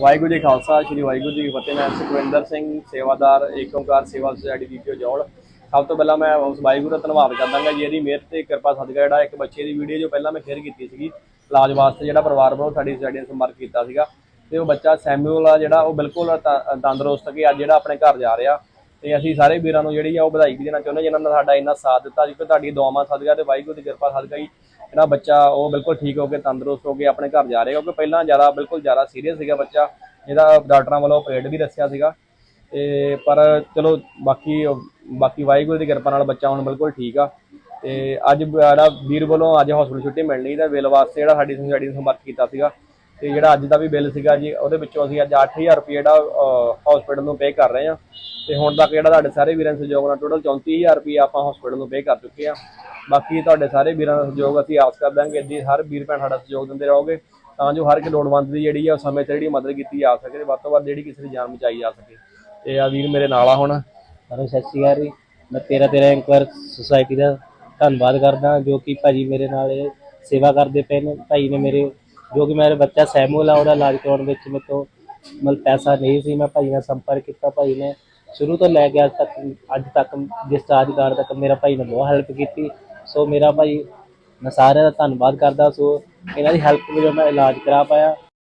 ਵਾਹਿਗੁਰੂ ਜੀ ਖਾਲਸਾ, ਸ੍ਰੀ ਵਾਹਿਗੁਰੂ ਜੀ ਕੀ ਫਤਿਹ। ਮੈਂ ਸੁਖਵਿੰਦਰ ਸਿੰਘ, ਸੇਵਾਦਾਰ, ਏਕ ਸੇਵਾ ਸੁਸਾਇਟੀ ਦੀਪਿਓ ਜੌਲ ਸਭ ਤੋਂ ਪਹਿਲਾਂ ਮੈਂ ਉਸ ਵਾਹਿਗੁਰੂ ਦਾ ਧੰਨਵਾਦ ਕਰਦਾਂਗਾ ਜੀ। ਇਹਦੀ ਮਿਹਰ ਤੇ ਕਿਰਪਾ ਸਦਕਾ ਜਿਹੜਾ ਇੱਕ ਬੱਚੇ ਦੀ ਵੀਡੀਓ ਜੋ ਪਹਿਲਾਂ ਮੈਂ ਸ਼ੇਅਰ ਕੀਤੀ ਸੀਗੀ, ਇਲਾਜ ਵਾਸਤੇ ਜਿਹੜਾ ਪਰਿਵਾਰ ਵੱਲੋਂ ਸਾਡੀ ਸੁਸਾਇਟੀ ਨੇ ਸੰਪਰਕ ਕੀਤਾ ਸੀਗਾ। ਤੇ ਉਹ ਬੱਚਾ ਸੈਮੂਅਲ ਆ ਜਿਹੜਾ, ਉਹ ਬਿਲਕੁਲ ਤ- ਤੰਦਰੁਸਤ ਕਿ ਅੱਜ ਜਿਹੜਾ ਆਪਣੇ ਘਰ ਜਾ ਰਿਹਾ। ਤੇ ਅਸੀਂ ਸਾਰੇ ਵੀਰਾਂ ਨੂੰ ਜਿਹੜੀ ਆ ਉਹ ਵਧਾਈ ਵੀ ਦੇਣਾ ਚਾਹੁੰਦੇ ਜਿਨ੍ਹਾਂ ਨੇ ਸਾਡਾ ਇੰਨਾ ਸਾਥ ਦਿੱਤਾ ਜੀ ਤੁਹਾਡੀ ਦੁਆਵਾਂ ਸਦਕਾ ਤੇ ਵਾਹਿਗੁਰੂ ਦੀ ਕਿਰਪਾ ਸਦਕਾ ਹੀ ਜਿਹੜਾ ਬੱਚਾ, ਉਹ ਬਿਲਕੁਲ ਠੀਕ ਹੋ ਕੇ ਤੰਦਰੁਸਤ ਹੋ ਕੇ ਆਪਣੇ ਘਰ ਜਾ ਰਿਹਾ, ਕਿਉਂਕਿ ਪਹਿਲਾਂ ਜ਼ਿਆਦਾ, ਬਿਲਕੁਲ ਜ਼ਿਆਦਾ ਸੀਰੀਅਸ ਸੀਗਾ ਬੱਚਾ। ਜਿਹਦਾ ਡਾਕਟਰਾਂ ਵੱਲੋਂ ਆਪਰੇਟ ਵੀ ਦੱਸਿਆ ਸੀਗਾ। ਤੇ ਪਰ ਚਲੋ, ਬਾਕੀ ਬਾਕੀ ਵਾਹਿਗੁਰੂ ਦੀ ਕਿਰਪਾ ਨਾਲ ਬੱਚਾ ਹੁਣ ਬਿਲਕੁਲ ਠੀਕ ਆ। ਤੇ ਅੱਜ ਜਿਹੜਾ ਵੀਰ ਵੱਲੋਂ ਅੱਜ ਹਸਪੀਟਲ ਛੁੱਟੀ ਮਿਲਣੀ ਦਾ ਬਿੱਲ ਵਾਸਤੇ ਜਿਹੜਾ ਸਾਡੀ ਸੁਸਾਇਟੀ ਨੇ ਸੰਪਰਕ ਕੀਤਾ ਸੀਗਾ। ਤੇ ਜਿਹੜਾ ਅੱਜ ਦਾ ਵੀ ਬਿੱਲ ਸੀਗਾ ਜੀ, ਉਹਦੇ ਵਿੱਚੋਂ ਅਸੀਂ ਅੱਜ 8000 ਰੁਪਏ ਜਿਹੜਾ ਹਸਪੀਟਲ ਨੂੰ ਪੇ ਕਰ ਰਹੇ ਹਾਂ। ਤੇ ਹੁਣ ਤੱਕ ਜਿਹੜਾ ਤੁਹਾਡੇ ਸਾਰੇ ਵੀਰਾਂ ਦੇ ਸਹਿਯੋਗ ਨਾਲ ਟੋਟਲ 34000 ਰੁਪਏ ਆਪਾਂ ਹਸਪੀਟਲ ਨੂੰ ਪੇ ਕਰ ਚੁੱਕੇ ਆ ਬਾਕੀ ਤੁਹਾਡੇ ਸਾਰੇ ਵੀਰਾਂ ਦਾ ਸਹਿਯੋਗ ਅਸੀਂ ਆਸ ਕਰ ਦਾਂਗੇ ਇੱਦੀ ਹਰ ਵੀਰ ਭੈਣ ਸਾਡਾ ਸਹਿਯੋਗ ਦਿੰਦੇ ਰਹੋਗੇ, ਤਾਂ ਜੋ ਹਰ ਇੱਕ ਲੋੜਵੰਦ ਦੀ ਜਿਹੜੀ ਆ ਉਹ ਸਮੇਂ ਤੇ ਜਿਹੜੀ ਮਦਦ ਕੀਤੀ ਜਾ ਸਕੇ ਤੇ ਵੱਧ ਤੋਂ ਵੱਧ ਜਿਹੜੀ ਕਿਸੇ ਦੀ ਜਾਨ ਬਚਾਈ ਜਾ ਸਕੇ। ਤੇ ਆ ਵੀਰ ਮੇਰੇ ਨਾਲ ਆ ਹੁਣ। ਸਾਨੂੰ ਸਤਿ ਸ਼੍ਰੀ ਅਕਾਲ ਜੀ। ਮੈਂ ਤੇਰਾ ਤੇਰਾ ਇੰਕਵਰ ਸੁਸਾਇਟੀ ਦਾ ਧੰਨਵਾਦ ਕਰਦਾ, ਜੋ ਕਿ ਭਾਜੀ ਮੇਰੇ ਨਾਲ ਇਹ ਸੇਵਾ ਕਰਦੇ ਪਏ ਨੇ। ਭਾਈ ਨੇ ਮੇਰੇ ਜੋ ਕਿ ਮੇਰੇ ਬੱਚਾ ਸੈਮੂਅਲ ਆ, ਉਹਦਾ ਇਲਾਜ ਕਰਾਉਣ ਵਿੱਚ ਮੇਰੇ ਤੋਂ ਮਤਲਬ ਪੈਸਾ ਨਹੀਂ ਸੀ, ਮੈਂ ਭਾਈ ਨਾਲ ਸੰਪਰਕ ਕੀਤਾ ਭਾਈ ਨੇ। ਸ਼ੁਰੂ ਤੋਂ ਲੈ ਕੇ ਅੱਜ ਤੱਕ ਅੱਜ ਤੱਕ ਡਿਸਚਾਰਜ ਕਾਰਡ ਤੱਕ ਮੇਰਾ ਭਾਈ ਨੇ ਬਹੁਤ ਹੈਲਪ ਕੀਤੀ। ਸੋ ਮੇਰਾ ਭਾਈ ਮੈਂ ਸਾਰਿਆਂ ਦਾ ਧੰਨਵਾਦ ਕਰਦਾ। ਸੋ ਇਹਨਾਂ ਦੀ ਹੈਲਪ ਵਜੋਂ ਮੈਂ ਇਲਾਜ ਕਰਾ ਪਾਇਆ।